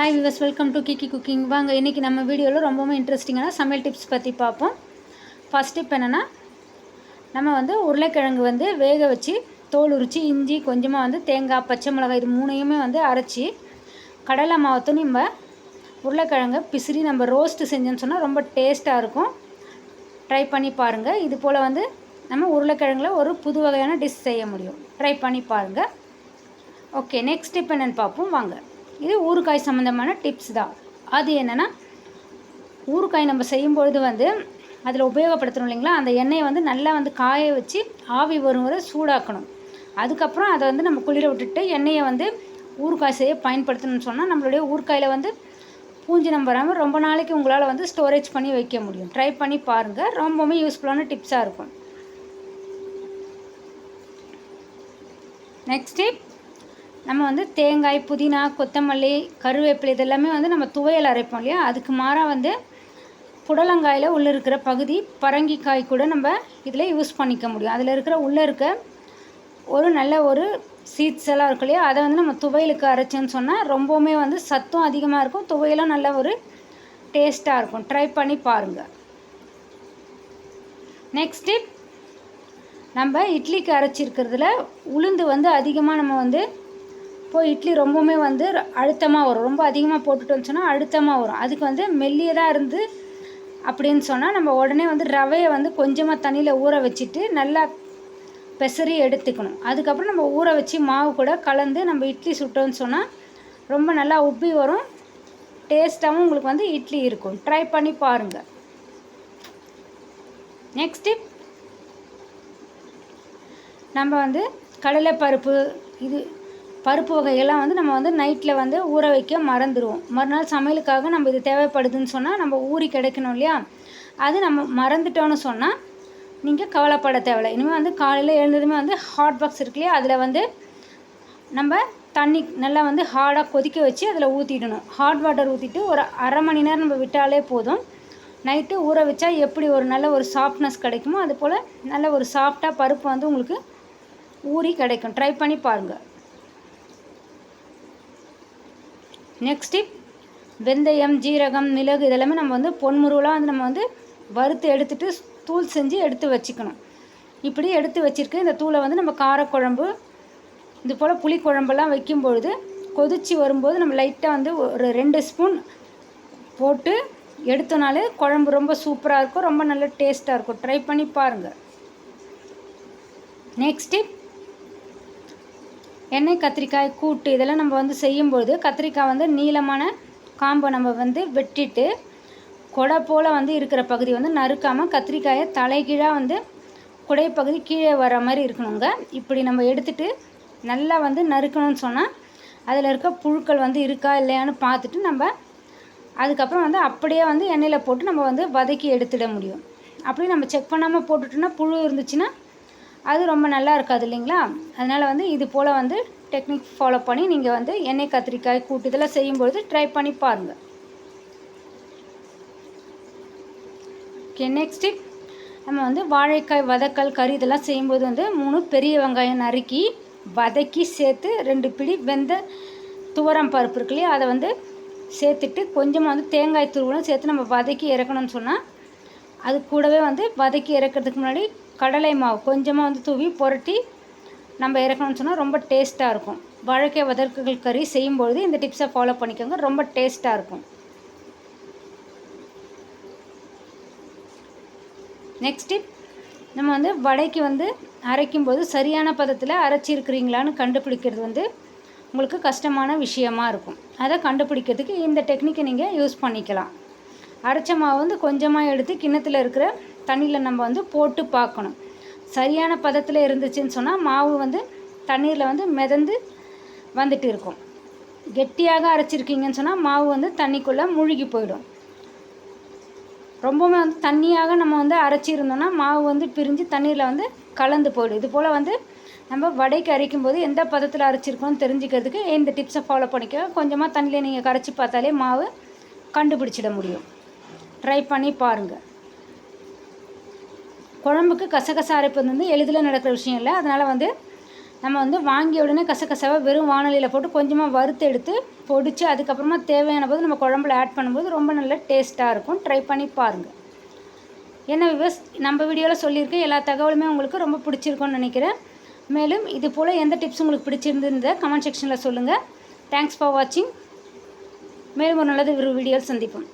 Hi viewers welcome to Kiki cooking வாங்க இன்றைக்கி நம்ம வீடியோவில் ரொம்பவும் இன்ட்ரெஸ்டிங்கான சமையல் டிப்ஸ் பற்றி பார்ப்போம். ஃபஸ்ட் டிப் என்னென்னா நம்ம வந்து உருளைக்கிழங்கு வந்து வேக வச்சு தோல் உரித்து இஞ்சி கொஞ்சமாக வந்து தேங்காய் பச்சை மிளகாய் இது மூணையுமே வந்து அரைச்சி கடலை மாவத்தை நம்ம உருளைக்கிழங்கை பிசிறி நம்ம ரோஸ்ட்டு செஞ்சோன்னு சொன்னால் ரொம்ப டேஸ்ட்டாக இருக்கும். ட்ரை பண்ணி பாருங்கள் இது போல் வந்து நம்ம உருளைக்கிழங்குல ஒரு புது வகையான டிஷ் செய்ய முடியும். ட்ரை பண்ணி பாருங்கள் ஓகே நெக்ஸ்ட் டிப் என்னென்னு பார்ப்போம். வாங்க. இது ஊறுகாய் சம்மந்தமான டிப்ஸ் தான். அது என்னென்னா ஊறுகாய் நம்ம செய்யும்பொழுது வந்து அதில் உபயோகப்படுத்தணும் இல்லைங்களா? அந்த எண்ணெயை வந்து நல்லா வந்து காய வச்சு ஆவி வரும் வரை சூடாக்கணும். அதுக்கப்புறம் அதை வந்து நம்ம குளிர விட்டுட்டு எண்ணெயை வந்து ஊறுகாய் செய்ய பயன்படுத்தணும்னு சொன்னால் நம்மளுடைய ஊறுகாயில் வந்து பூஞ்சினம் வராமல் ரொம்ப நாளைக்கு உங்களால் வந்து ஸ்டோரேஜ் பண்ணி வைக்க முடியும். ட்ரை பண்ணி பாருங்கள் ரொம்பவுமே யூஸ்ஃபுல்லான டிப்ஸாக இருக்கும். நெக்ஸ்ட் டிப் நம்ம வந்து தேங்காய் புதினா கொத்தமல்லி கருவேப்பிலை இதெல்லாமே வந்து நம்ம துவையல் அரைப்போம் இல்லையா? அதுக்கு மாறாக வந்து புடலங்காயில் உள்ளே இருக்கிற பகுதி பரங்கிக்காய் கூட நம்ம இதில் யூஸ் பண்ணிக்க முடியும். அதில் இருக்கிற உள்ளே இருக்க ஒரு நல்ல ஒரு சீட்ஸ் எல்லாம் இருக்கு இல்லையா? அதை வந்து நம்ம துவையலுக்கு அரைச்சோன்னு சொன்னால் ரொம்பவுமே வந்து சத்தும் அதிகமாக இருக்கும். துவையலும் நல்ல ஒரு டேஸ்ட்டாக இருக்கும். ட்ரை பண்ணி பாருங்கள் நெக்ஸ்ட் டிப் நம்ம இட்லிக்கு அரைச்சிருக்கிறதுல உளுந்து வந்து அதிகமாக நம்ம வந்து இப்போ இட்லி ரொம்பவுமே வந்து அழுத்தமாக வரும். ரொம்ப அதிகமாக போட்டுட்டோம்னு சொன்னால் அழுத்தமாக வரும். அதுக்கு வந்து மெல்லியதாக இருந்து அப்படின்னு சொன்னால் நம்ம உடனே வந்து ரவையை வந்து கொஞ்சமாக தண்ணியில் ஊற வச்சுட்டு நல்லா பெசரி எடுத்துக்கணும். அதுக்கப்புறம் நம்ம ஊற வச்சு மாவு கூட கலந்து நம்ம இட்லி சுட்டோம்னு சொன்னால் ரொம்ப நல்லா உப்பி வரும். டேஸ்ட்டாகவும் உங்களுக்கு வந்து இட்லி இருக்கும். ட்ரை பண்ணி பாருங்கள் நெக்ஸ்ட் டிப் நம்ம வந்து கடலைப்பருப்பு இது பருப்பு வகைகள்லாம் வந்து நம்ம வந்து நைட்டில் வந்து ஊற வைக்க மறந்துடுவோம் மறுநாள் சமையலுக்காக நம்ம இது தேவைப்படுதுன்னு சொன்னால் நம்ம ஊறி கிடைக்கணும் இல்லையா? அது நம்ம மறந்துட்டோன்னு சொன்னால் நீங்கள் கவலைப்பட தேவையில்லை. இனிமேல் வந்து காலையில் எழுந்ததுமே வந்து ஹாட் பாக்ஸ் இருக்கு இல்லையா? அதில் வந்து நம்ம தண்ணி நல்லா வந்து ஹார்டாக கொதிக்க வச்சு அதில் ஊற்றிடணும் ஹாட் வாட்டர் ஊற்றிட்டு ஒரு அரை மணி நேரம் நம்ம விட்டாலே போதும். நைட்டு ஊற வச்சா எப்படி ஒரு நல்ல ஒரு சாஃப்ட்னஸ் கிடைக்குமோ அது போல் நல்ல ஒரு சாஃப்டாக பருப்பு வந்து உங்களுக்கு ஊறி கிடைக்கும். ட்ரை பண்ணி பாருங்கள் நெக்ஸ்ட் டிப் வெந்தயம் ஜீரகம் மிளகு இதெல்லாமே நம்ம வந்து பொன்முருவெலாம் வந்து நம்ம வந்து வறுத்து எடுத்துகிட்டு தூள் செஞ்சு எடுத்து வச்சுக்கணும். இப்படி எடுத்து வச்சுருக்கு இந்த தூளை வந்து நம்ம காரக்குழம்பு இது போல் புளிக்குழம்பெல்லாம் வைக்கும் பொழுது கொதித்து வரும்போது நம்ம லைட்டாக வந்து ஒரு ரெண்டு ஸ்பூன் போட்டு எடுத்தோனாலே குழம்பு ரொம்ப சூப்பராக இருக்கும் ரொம்ப நல்ல டேஸ்ட்டாக இருக்கும். ட்ரை பண்ணி பாருங்கள் நெக்ஸ்ட் டிப் எண்ணெய் கத்திரிக்காய் கூட்டு இதெல்லாம் நம்ம வந்து செய்யும்போது கத்திரிக்காய் வந்து நீளமான காம்பை நம்ம வந்து வெட்டிட்டு கொடை போல் வந்து இருக்கிற பகுதி வந்து நறுக்காமல் கத்திரிக்காயை தலைகீழாக வந்து குடை பகுதி கீழே வர மாதிரி இருக்கணுங்க. இப்படி நம்ம எடுத்துகிட்டு நல்லா வந்து நறுக்கணும்னு சொன்னால் அதில் இருக்க புழுக்கள் வந்து இருக்கா இல்லையான்னு பார்த்துட்டு நம்ம அதுக்கப்புறம் வந்து அப்படியே வந்து எண்ணெயில் போட்டு நம்ம வந்து வதக்கி எடுத்துட முடியும். அப்படியே நம்ம செக் பண்ணாமல் போட்டுட்டோன்னா புழு இருந்துச்சுன்னா அது ரொம்ப நல்லா இருக்காது இல்லைங்களா? அதனால் வந்து இது போல் வந்து டெக்னிக் ஃபாலோ பண்ணி நீங்கள் வந்து எண்ணெய் கத்திரிக்காய் கூட்டு இதெல்லாம் செய்யும்பொழுது ட்ரை பண்ணி பாருங்கள் ஓகே நெக்ஸ்ட்டு நம்ம வந்து வாழைக்காய் வதக்கல் கறி இதெல்லாம் செய்யும்போது வந்து மூணு பெரிய வெங்காயம் நறுக்கி வதக்கி சேர்த்து ரெண்டு பிடி வெந்த துவரம் பருப்பு இருக்கு இல்லையா? அதை வந்து சேர்த்துட்டு கொஞ்சமாக வந்து தேங்காய் துருவலும் சேர்த்து நம்ம வதக்கி இறக்கணும்னு சொன்னால் அது கூடவே வந்து வதக்கி இறக்கிறதுக்கு முன்னாடி கடலை மாவு கொஞ்சமாக வந்து தூவி புரட்டி நம்ம இறக்கணும்னு சொன்னால் ரொம்ப டேஸ்ட்டாக இருக்கும். வாழைக்காய் வதற்குகள் கறி செய்யும்பொழுது இந்த டிப்ஸை ஃபாலோ பண்ணிக்கோங்க. ரொம்ப டேஸ்ட்டாக இருக்கும். நெக்ஸ்ட் டிப் நம்ம வந்து வடைக்கு வந்து அரைக்கும்போது சரியான பதத்தில் அரைச்சிருக்கிறீங்களான்னு கண்டுபிடிக்கிறது வந்து உங்களுக்கு கஷ்டமான விஷயமா இருக்கும். அதை கண்டுபிடிக்கிறதுக்கு இந்த டெக்னிக்கை நீங்கள் யூஸ் பண்ணிக்கலாம். அரைச்ச மாவு வந்து கொஞ்சமாக எடுத்து கிண்ணத்தில் இருக்கிற தண்ணியில் நம்ம வந்து போட்டு பார்க்கணும். சரியான பதத்தில் இருந்துச்சுன்னு சொன்னால் மாவு வந்து தண்ணீரில் வந்து மிதந்து வந்துட்டு இருக்கும். கெட்டியாக அரைச்சிருக்கீங்கன்னு சொன்னால் மாவு வந்து தண்ணிக்குள்ளே முழுகி போயிடும். ரொம்பவுமே வந்து தண்ணியாக நம்ம வந்து அரைச்சிருந்தோம்னா மாவு வந்து பிரிஞ்சு தண்ணீரில் வந்து கலந்து போயிடும். இது போல் வந்து நம்ம வடைக்கு அரைக்கும் போது எந்த பதத்தில் அரைச்சிருக்கோம்னு தெரிஞ்சுக்கிறதுக்கு இந்த டிப்ஸை ஃபாலோ பண்ணிக்க கொஞ்சமாக தண்ணியில் நீங்கள் கரைச்சி பார்த்தாலே மாவு கண்டுபிடிச்சிட முடியும். ட்ரை பண்ணி பாருங்கள் குழம்புக்கு கசகசா அரைப்பது வந்து எளிதில் நடக்கிற விஷயம் இல்லை. அதனால் வந்து நம்ம வந்து வாங்கிய உடனே கசகசாவை வெறும் வானொலியில் போட்டு கொஞ்சமாக வறுத்து எடுத்து பொடிச்சு அதுக்கப்புறமா தேவையான போது நம்ம குழம்புல ஆட் பண்ணும்போது ரொம்ப நல்ல டேஸ்ட்டாக இருக்கும். ட்ரை பண்ணி பாருங்கள் என்ன விவஸ் நம்ம வீடியோவில் சொல்லியிருக்கேன் எல்லா தகவலுமே உங்களுக்கு ரொம்ப பிடிச்சிருக்கும்னு நினைக்கிறேன். மேலும் இது போல் எந்த டிப்ஸ் உங்களுக்கு பிடிச்சிருந்ததை கமெண்ட் செக்ஷனில் சொல்லுங்கள் தேங்க்ஸ் ஃபார் வாட்சிங் மேலும் ஒரு நல்லது ஒரு வீடியோவில் சந்திப்போம்.